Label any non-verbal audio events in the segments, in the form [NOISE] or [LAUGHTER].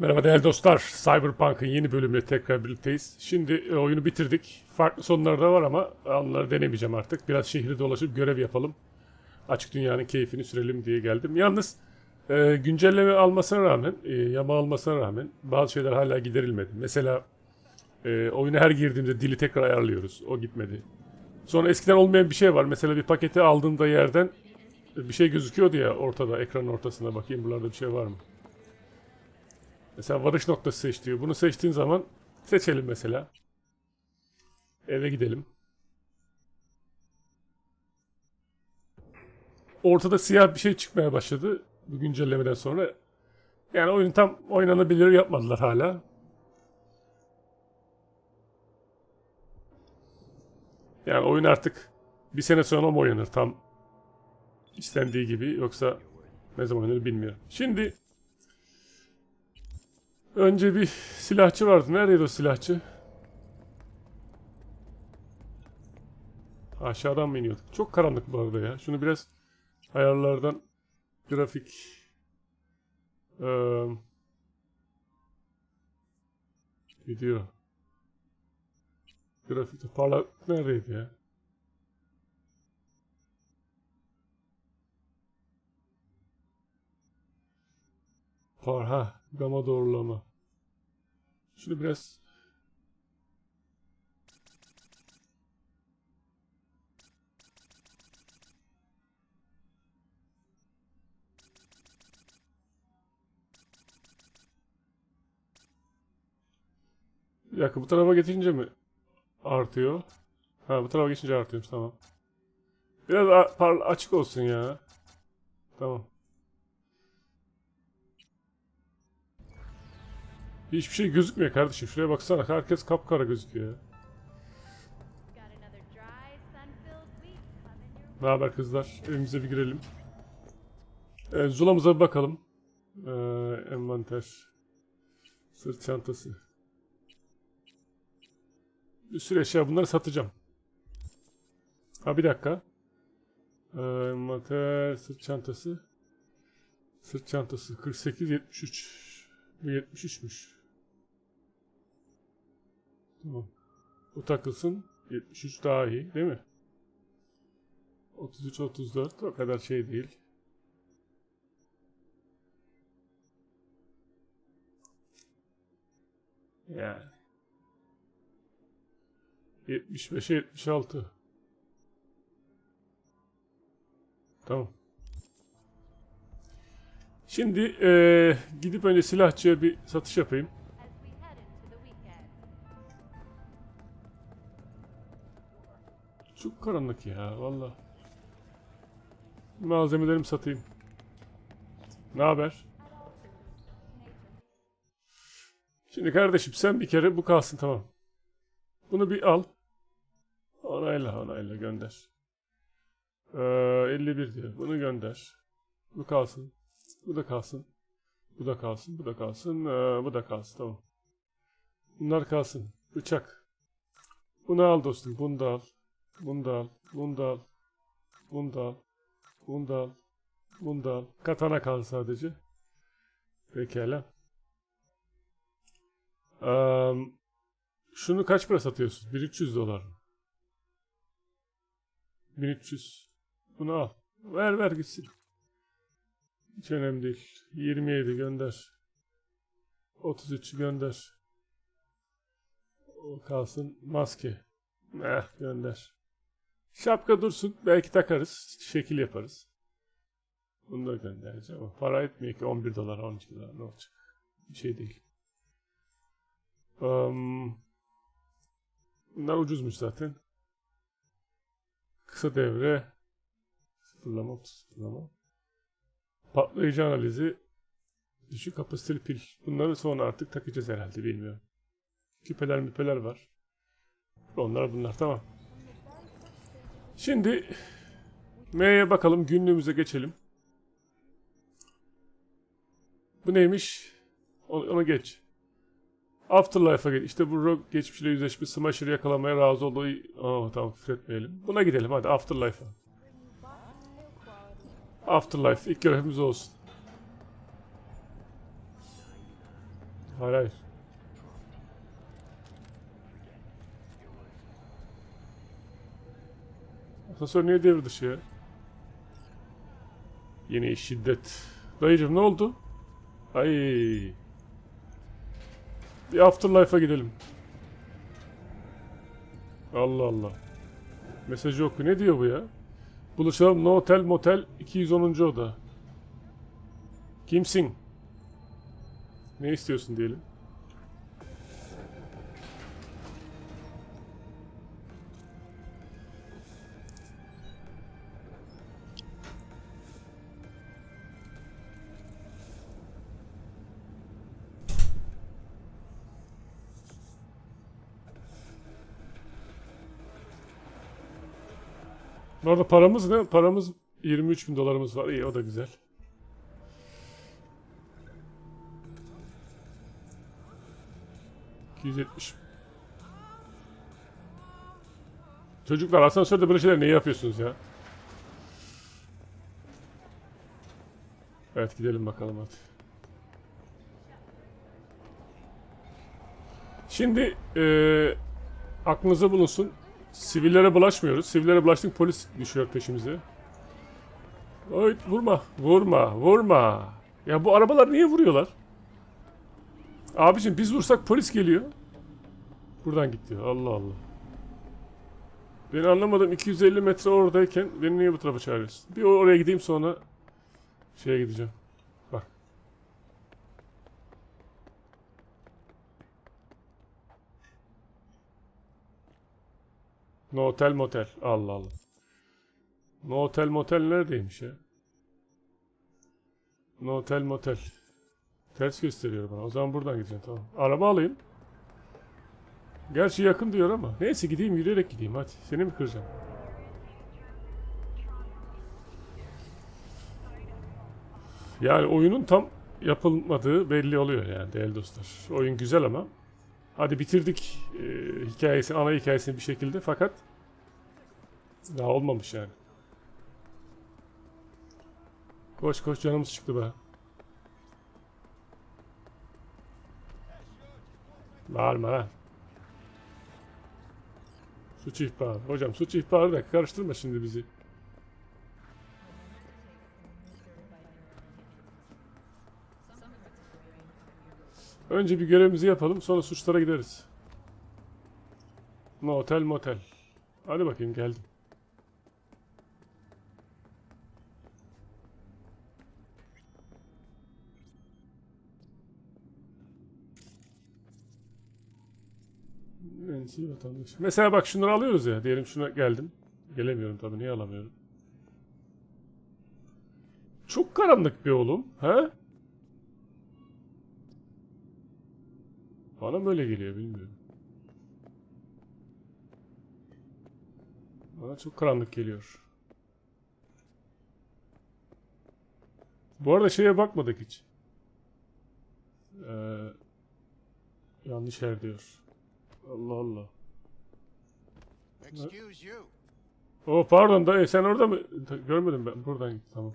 Merhaba değerli dostlar. Cyberpunk'ın yeni bölümüyle tekrar birlikteyiz. Şimdi e, oyunu bitirdik. Farklı sonları da var ama onları denemeyeceğim artık. Biraz şehri dolaşıp görev yapalım. Açık dünyanın keyfini sürelim diye geldim. Yalnız e, güncelleme almasına rağmen, e, yama almasına rağmen bazı şeyler hala giderilmedi. Mesela e, oyuna her girdiğimde dili tekrar ayarlıyoruz. O gitmedi. Sonra eskiden olmayan bir şey var. Mesela bir paketi aldığında yerden bir şey gözüküyordu ya ortada, ekranın ortasına. Bakayım buralarda bir şey var mı? Mesela varış noktası seç diyor. Bunu seçtiğin zaman seçelim mesela. Eve gidelim. Ortada siyah bir şey çıkmaya başladı bu güncellemeden sonra. Yani oyun tam oynanabilir yapmadılar hala. Yani oyun artık bir sene sonra mı oynanır tam istendiği gibi yoksa ne zaman oynanır bilmiyorum. Şimdi Önce bir silahçı vardı. Neredeydi o silahçı? Aşağıdan mı iniyorduk? Çok karanlık bu arada ya. Şunu biraz ayarlardan grafik eee, video grafikte parlak neredeydi ya? Par ha gama doğrulama. Şunu biraz Bir bu tarafa geçince mi artıyor? Ha bu tarafa geçince artıyormuş tamam. Biraz açık olsun ya. Tamam. Hiçbir şey gözükmüyor kardeşim. Şuraya baksana. Herkes kapkara gözüküyor. Ne haber kızlar? Evimize bir girelim. Ee, Zula'mıza bir bakalım. Ee, envanter. Sırt çantası. Bir sürü eşya. Bunları satacağım. Ha bir dakika. Ee, envanter. Sırt çantası. Sırt çantası. 48 73. Bu 73'müş. Tamam. Bu takılsın. 73 daha iyi değil mi? 33 34 o kadar şey değil. Yani 75 76 Tamam. Şimdi eee, gidip önce silahçıya bir satış yapayım. Çok karanlık ya valla. Malzemelerimi satayım. Ne haber? Şimdi kardeşim sen bir kere bu kalsın tamam. Bunu bir al. Onayla onayla gönder. Ee, 51 diyor. Bunu gönder. Bu kalsın. Bu da kalsın. Bu da kalsın. Bu da kalsın. Ee, bu da kalsın. Tamam. Bunlar kalsın. Bıçak. Bunu al dostum. Bunu da al. Bunu da al. Bunu da. Katana kal sadece. Pekala. Eee, şunu kaç para satıyorsun? 1300 dolar mı? 1300. Bunu al. Ver ver gitsin. Hiç önemli değil. 27 gönder. 33 gönder. O kalsın. Maske. Eh gönder. Şapka dursun. Belki takarız. Şekil yaparız. Bunu da göndereceğim ama para etmiyor ki 11 dolar 12 dolar ne olacak? Bir şey değil. Um, bunlar ucuzmuş zaten. Kısa devre. Sıfırlama, sıfırlama. Patlayıcı analizi. Düşük kapasiteli pil. Bunları sonra artık takacağız herhalde bilmiyorum. Küpeler müpeler var. Onlar bunlar tamam. Şimdi M'ye bakalım günlüğümüze geçelim. Bu neymiş? Onu geç. Afterlife'a geç. İşte bu Rogue geçmişle yüzleşmiş Smasher'ı yakalamaya razı olduğu... Aa tamam küfür etmeyelim. Buna gidelim hadi Afterlife'a. Afterlife ilk görevimiz olsun. Hayır hayır. Asansör niye devir dışı ya? Yine şiddet. Dayıcım ne oldu? Ay. Bir Afterlife'a gidelim. Allah Allah. Mesajı oku. Ne diyor bu ya? Buluşalım No Hotel Motel 210. oda. Kimsin? Ne istiyorsun diyelim. Bu arada paramız ne? Paramız 23 bin dolarımız var. İyi o da güzel. ...270... Çocuklar asansörde böyle şeyler ne yapıyorsunuz ya? Evet gidelim bakalım hadi. Şimdi eee aklınıza bulunsun. Sivillere bulaşmıyoruz. Sivillere bulaştık polis düşüyor peşimize. Oy vurma, vurma, vurma. Ya bu arabalar niye vuruyorlar? Abicim biz vursak polis geliyor. Buradan gitti. Allah Allah. Ben anlamadım 250 metre oradayken beni niye bu tarafa çağırıyorsun? Bir oraya gideyim sonra şeye gideceğim. No Hotel Motel. Allah Allah. No Hotel Motel neredeymiş ya? No Hotel Motel. Ters gösteriyor bana. O zaman buradan gideceğim tamam. Araba alayım. Gerçi yakın diyor ama. Neyse gideyim yürüyerek gideyim hadi. Seni mi kıracağım? Yani oyunun tam yapılmadığı belli oluyor yani değerli dostlar. Oyun güzel ama hadi bitirdik e, hikayesini, ana hikayesini bir şekilde fakat daha olmamış yani. Koş koş canımız çıktı be. Bağırma lan. Suç ihbarı. Hocam suç ihbarı da karıştırma şimdi bizi. Önce bir görevimizi yapalım sonra suçlara gideriz. Motel motel. Hadi bakayım geldim. Vatandaş. Mesela bak şunları alıyoruz ya. Diyelim şuna geldim. Gelemiyorum tabii. Niye alamıyorum? Çok karanlık bir oğlum. He? Bana böyle geliyor bilmiyorum. Bana çok karanlık geliyor. Bu arada şeye bakmadık hiç. Ee, yanlış yer diyor. Allah Allah. Oh pardon dayı sen orada mı? Görmedim ben. Buradan git tamam.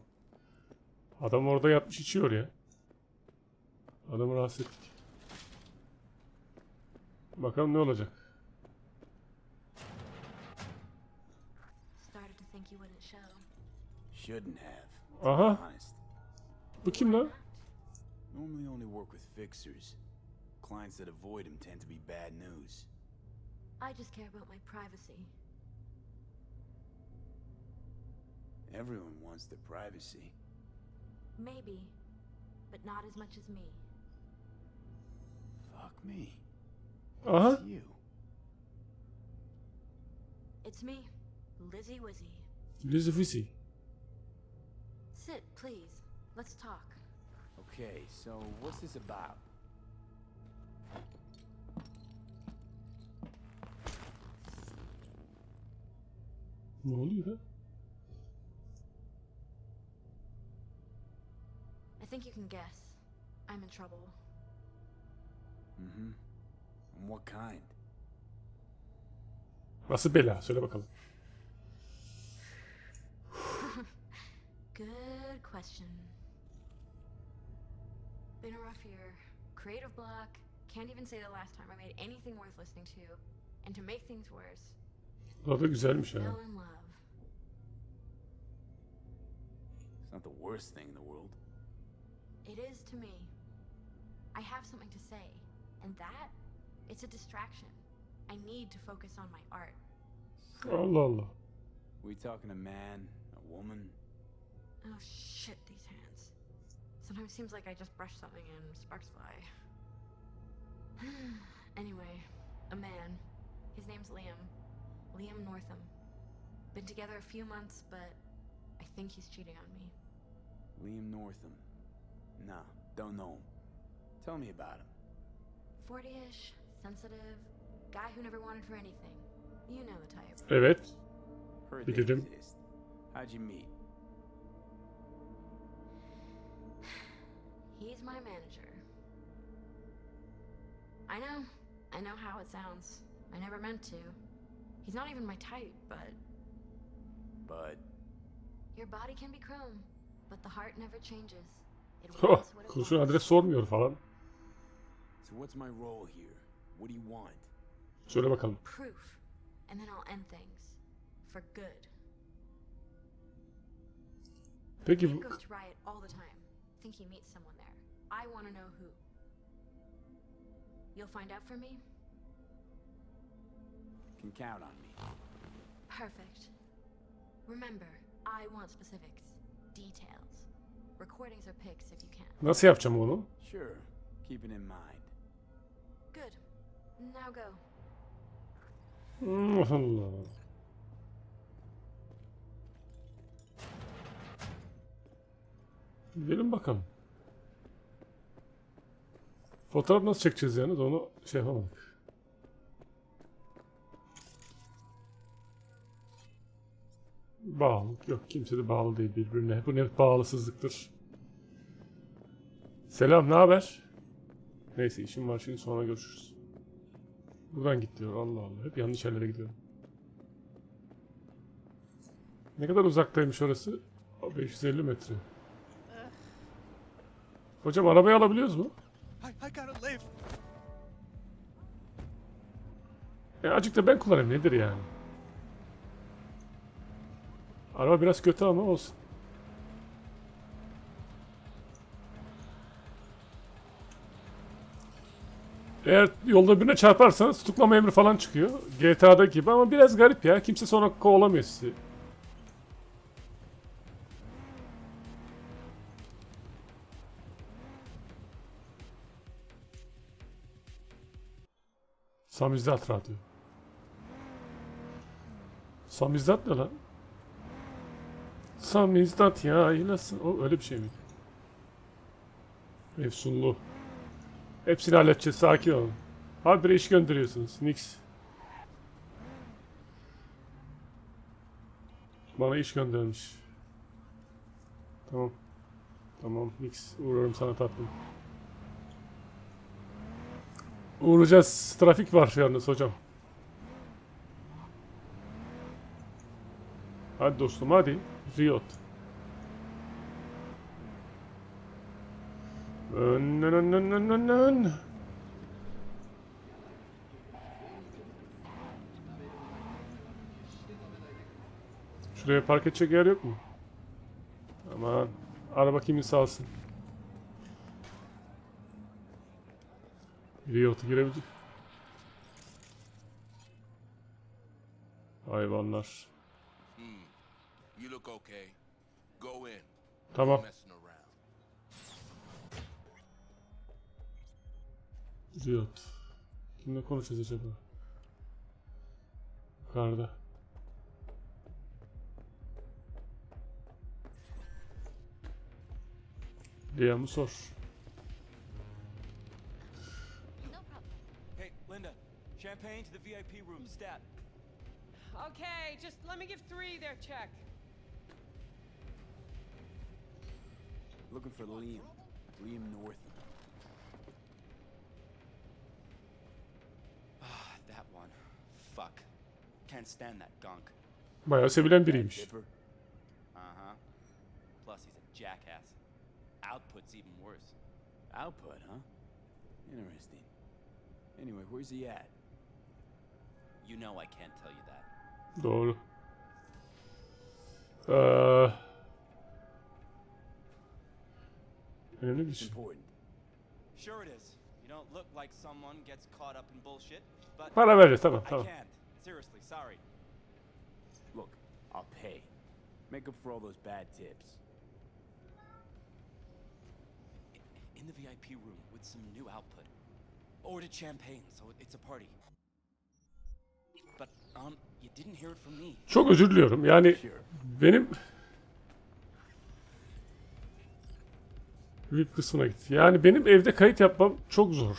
Adam orada yatmış içiyor ya. Adamı rahatsız ettik. Bakalım ne olacak. Started to think you wouldn't show. Shouldn't have. Aha. Honest. Bu kim lan? Normally only work with fixers. Clients that avoid him tend to be bad news. I just care about my privacy. Everyone wants their privacy. Maybe, but not as much as me. Fuck me. Aha. It's you. It's me, Lizzie Wizzy. Lizzie Fizzy. Sit, please. Let's talk. Okay, so what's this about? Ne oluyor lan? I think you can guess. I'm in trouble. Mm-hmm. And what kind? Nasıl bela? Söyle bakalım. Good question. Been a rough year. creative block, can't even say the last time I made anything worth listening to, and to make things worse, Bu da güzelmiş ha. fell in love. It's not the worst thing in the world. It is to me. I have something to say, and that, it's a distraction. I need to focus on my art. Oh, Allah Allah. We talking a man, a woman? Oh shit, these hands. Sometimes seems like I just brush something and sparks fly. [SIGHS] anyway, a man. His name's Liam. Liam Northam. Been together a few months, but I think he's cheating on me. Liam Northam. Nah, don't know him. Tell me about him. 40 ish, sensitive, guy who never wanted for anything. You know the type. Evet. Heard they Bilirim. exist. How'd you meet? [SIGHS] He's my manager. I know. I know how it sounds. I never meant to. He's not even my type, but But your body can be chrome, but the heart never changes. It [LAUGHS] Oh, wants what it kurşun wants. adres sormuyor falan. so what's my role here? What do you want? Söyle bakalım. Proof, and then I'll end things for good. Peki He bu- goes to Riot all the time. Think he meets someone there. I want to know who. You'll find out for me? Can count on me. Perfect. Remember, I want specifics, details. Recordings or pics if you can. nasıl yapacağım onu? Sure, keep it in mind. Now go. Allah Allah. Gidelim bakalım. Fotoğraf nasıl çekeceğiz yani onu şey yapamadık. Bağlılık yok. Kimse de bağlı değil birbirine. Bu ne bağlısızlıktır. Selam, ne haber? Neyse işim var şimdi sonra görüşürüz. Buradan git diyor. Allah Allah. Hep yanlış yerlere gidiyorum. Ne kadar uzaktaymış orası? O 550 metre. Hocam arabayı alabiliyoruz mu? E azıcık da ben kullanayım nedir yani? Araba biraz kötü ama olsun. Eğer yolda birine çarparsanız tutuklama emri falan çıkıyor. GTA'daki gibi ama biraz garip ya. Kimse sonra kovalamıyor sizi. Samizdat radyo. Samizdat ne lan? Samizdat ya ilasın. O öyle bir şey miydi? Efsunlu. Hepsini halledeceğiz. Sakin olun. Habire iş gönderiyorsunuz. Nix. Bana iş göndermiş. Tamam. Tamam Nix. Uğrarım sana tatlım. Uğrayacağız. Trafik var yalnız hocam. Hadi dostum hadi. Riot. Ön, ön, ön, ön, ön, ön, ön. Şuraya park edecek yer yok mu? Aman. Araba kimin sağ olsun. Hayvanlar. You look okay. Go in. Tamam. Riot. Kimle konuşacağız acaba? Yukarıda. Liam'ı sor. Hey, Linda, champagne to the VIP room, stat. Okay, just let me give three their check. Looking for Liam. Liam Northam. Fuck. Can't stand that gunk. Bayağı sevilen biriymiş. Uh-huh. Plus, he's a jackass. Output's even worse. Output, huh? Interesting. Anyway, where's he at? You know I can't tell you that. Doğru. Ee, önemli bir şey. Sure it is. You don't look like someone gets caught up in bullshit, but Para vereceğiz tamam I tamam. can't. Seriously, sorry. Look, I'll pay. Make up for all those bad tips. In the VIP room with some new output. Ordered champagne, so it's a party. But um, you didn't hear it from me. Çok özür diliyorum. Yani Sure. benim VIP kısmına gitti. Yani benim evde kayıt yapmam çok zor.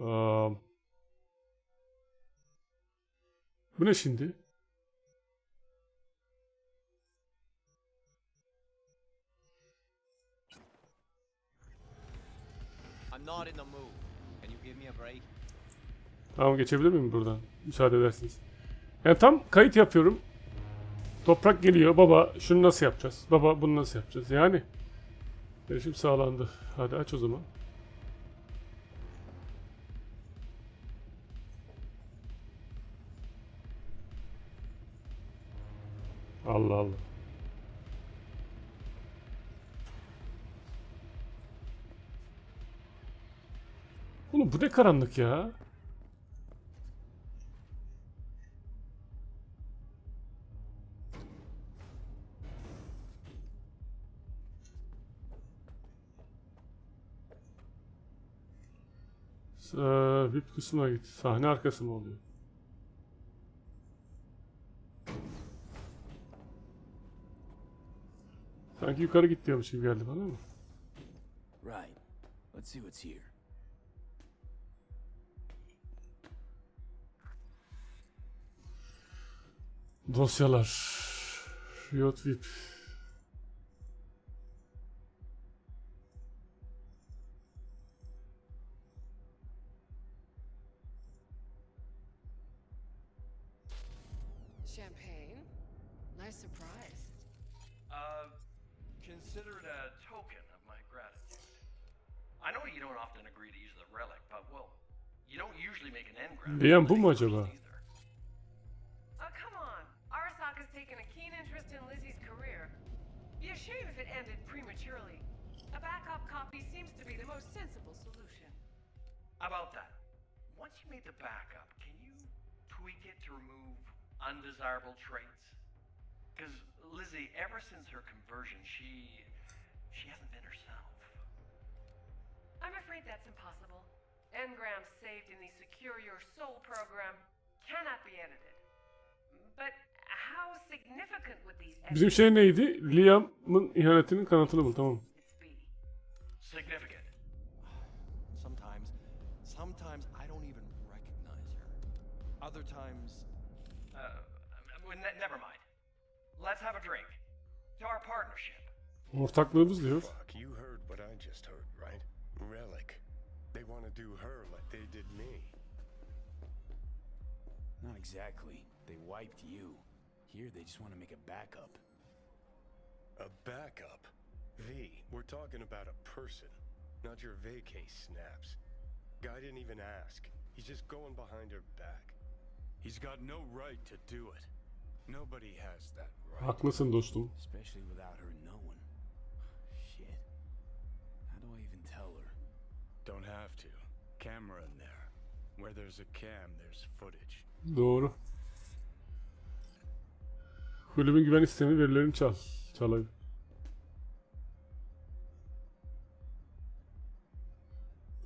Aa, bu ne şimdi? Tamam geçebilir miyim buradan? Müsaade ederseniz. Yani tam kayıt yapıyorum. Toprak geliyor. Baba şunu nasıl yapacağız? Baba bunu nasıl yapacağız? Yani erişim sağlandı. Hadi aç o zaman. Allah Allah. Oğlum bu ne karanlık ya? Ee, VIP kısmına git. Sahne arkası mı oluyor? Sanki yukarı git diyormuş gibi geldi bana ama. Right. Let's see what's here. Dosyalar. Riot VIP. The most sensible solution. About that, once you made the backup, can you tweak it to remove undesirable traits? Because Lizzie, ever since her conversion, she she hasn't been herself. I'm afraid that's impossible. Engrams saved in the Secure Your Soul program cannot be edited. But how significant would these Bizim şey neydi? Liam'ın ihanetinin kanıtını bul. Tamam. Significant. Sometimes, sometimes I don't even recognize her. Other times, Uh, never mind. Let's have a drink. To our partnership. Ortaklığımız diyor. Fuck, you heard what I just heard, right? Relic. They want to do her like they did me. Not exactly. They wiped you. Here, they just want to make a backup. A backup? V, we're talking about a person, not your vacay snaps. Guy didn't even ask. He's just going behind her back. He's got no right to do it. Nobody has that right. Haklısın dostum. Especially without her knowing. Don't have to. Camera in there. Where there's a cam, there's footage. Doğru. Kulübün güven sistemi verilerini çal. Çalayım.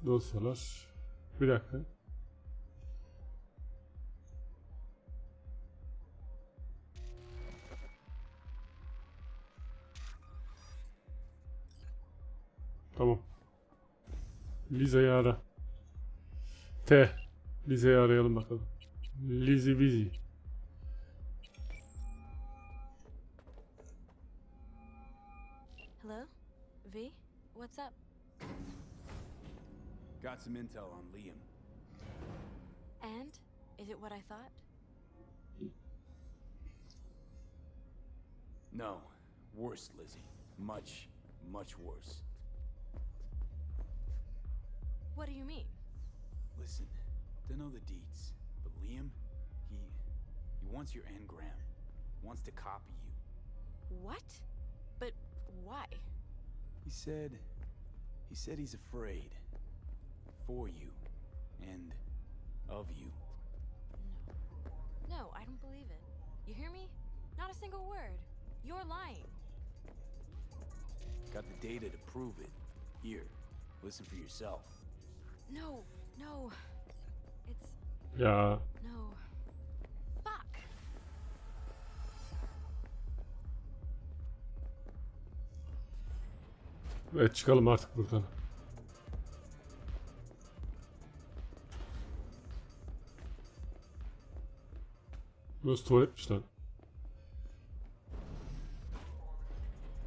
Dosyalar. Bir dakika. Tamam. Liza'yı ara. T. Liza'yı arayalım bakalım. Lizzy Busy. Hello? V? What's up? Got some intel on Liam. And? Is it what I thought? No, worse, Lizzie. Much, much worse. What do you mean? Listen, don't know the deeds, but Liam, he he wants your engram. Wants to copy you. What? But why? He said he said he's afraid. For you. And of you. No. No, I don't believe it. You hear me? Not a single word. You're lying. Got the data to prove it. Here, listen for yourself. No, no. It's Ya no. Fuck. evet çıkalım artık buradan. Burası tuvaletmiş lan.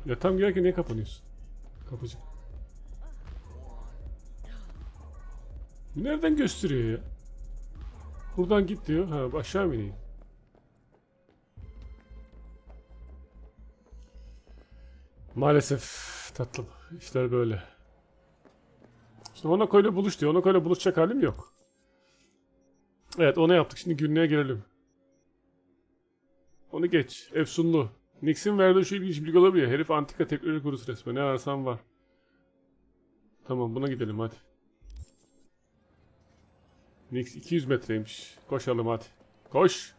Ya tam girerken niye kapanıyorsun? Kapıcı. Nereden gösteriyor ya? Buradan git diyor. Ha aşağı mı ineyim? Maalesef tatlım. İşler böyle. İşte Honako ile buluş diyor. Honako ile buluşacak halim yok. Evet onu yaptık. Şimdi günlüğe gelelim. Onu geç. Efsunlu. Nix'in verdiği şu ilginç bilgi olabilir. Herif antika teknoloji kurusu resmen. Ne ararsan var. Tamam buna gidelim hadi. Nix 200 metreymiş. Koşalım hadi. Koş.